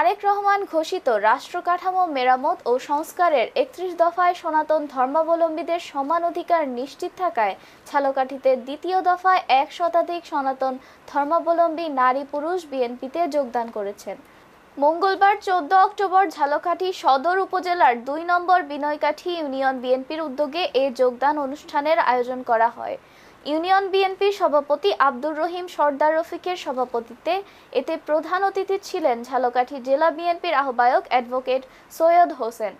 তারেক রহমান ঘোষিত রাষ্ট্র কাঠামো মেরামত ও সংস্কারের একত্রিশ দফায় সনাতন ধর্মাবলম্বীদের সমান অধিকার নিশ্চিত থাকায় ঝালকাঠিতে দ্বিতীয় দফায় এক শতাধিক সনাতন ধর্মাবলম্বী নারী পুরুষ বিএনপিতে যোগদান করেছেন। মঙ্গলবার চোদ্দ অক্টোবর ঝালকাঠি সদর উপজেলার দুই নম্বর বিনয়কাঠি ইউনিয়ন বিএনপির উদ্যোগে এ যোগদান অনুষ্ঠানের আয়োজন করা হয়। ইউনিয়ন বিএনপির সভাপতি আব্দুর রহিম সর্দার রফিকের সভাপতিত্বে এতে প্রধান অতিথি ছিলেন ঝালকাঠি জেলা বিএনপির আহ্বায়ক অ্যাডভোকেট সৈয়দ হোসেন।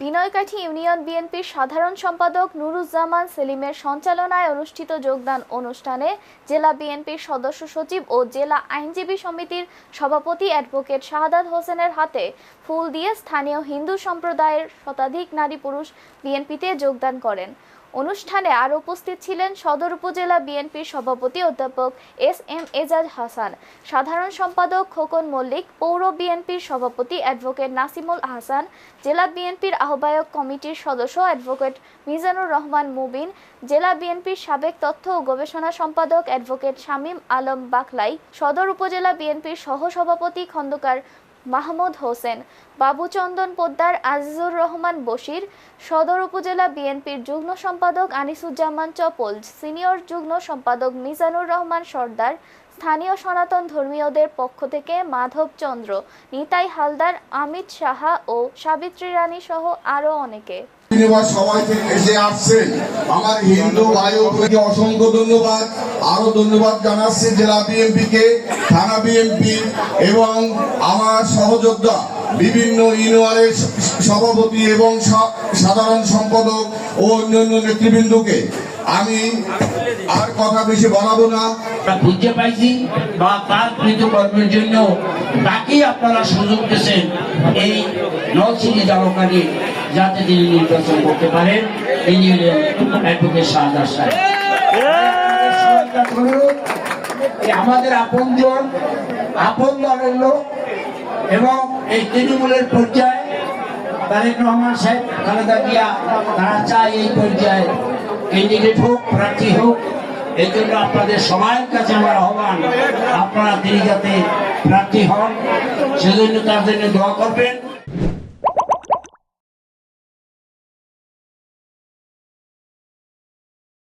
বিনয়কাঠি ইউনিয়ন বিএনপির সাধারণ সম্পাদক নুরুজ্জামান সেলিমের সঞ্চালনায় অনুষ্ঠিত যোগদান অনুষ্ঠানে জেলা বিএনপির সদস্য সচিব ও জেলা আইনজীবী সমিতির সভাপতি অ্যাডভোকেট শাহাদাত হোসেনের হাতে ফুল দিয়ে স্থানীয় হিন্দু সম্প্রদায়ের শতাধিক নারী পুরুষ বিএনপিতে যোগদান করেন। অনুষ্ঠানে আর উপস্থিত ছিলেন সদর উপজেলা বিএনপির সভাপতি অধ্যাপক এস এম এজাজ হাসান, সাধারণ সম্পাদক খোকন মল্লিক, পৌর বিএনপির সভাপতি অ্যাডভোকেট নাসিমুল হাসান, জেলা বিএনপির আহ্বায়ক কমিটির সদস্য অ্যাডভোকেট মিজানুর রহমান মুবিন, জেলা বিএনপির সাবেক তথ্য ও গবেষণা সম্পাদক অ্যাডভোকেট শামীম আলম বাকলাই, সদর উপজেলা বিএনপির সহসভাপতি খন্দকার মাহমুদ হোসেন, বাবুচন্দন পোদ্দার, আজিজুর রহমান বশির, সদর উপজেলা বিএনপির যুগ্ম সম্পাদক আনিসুজ্জামান চপল, সিনিয়র যুগ্ম সম্পাদক মিজানুর রহমান সর্দার স্থানীয় সনাতন ধর্মীয়দের পক্ষ থেকে মাধব চন্দ্র নিতাই হালদার অমিত সাহা ও সাবিত্রী রানী সহ আরও অনেকে। ধন্যবাদ সবাই এসে আসছেন আমার হিন্দু ভাই বোনকে অসংখ্য ধন্যবাদ। আরও ধন্যবাদ জানাচ্ছি জেলা বিএনপি কে থানা বিএনপি এবং আমার সহযোদ্ধা, বিভিন্ন ইউনিয়নের সভাপতি এবং সাধারণ সম্পাদক ও অন্যান্য নেতৃবৃন্দকে। আমি আর কথা বেশি বাড়াবো না। খুঁজে পাইছি বা তার কৃতকর্মের জন্য তাকেই আপনারা সুযোগ দিয়েছেন এই নলছিটি জালকারি যাতে তিনি নির্বাচন করতে পারেন নিয়ে অ্যাডভোকেট শাহাদার সাহেব। আমাদের আপনজন, আপন দলের লোক এবং এই তৃণমূলের পর্যায়ে তারেক রহমান সাহেব, খালেদা জিয়া, তারা চায় এই পর্যায়ে ক্যান্ডিডেট হোক প্রার্থী হোক, এই জন্য আপনাদের সবার কাছে আমার আহ্বান, আপনারা তিনি যাতে প্রার্থী হন, সেজন্য তার জন্য দোয়া করবেন।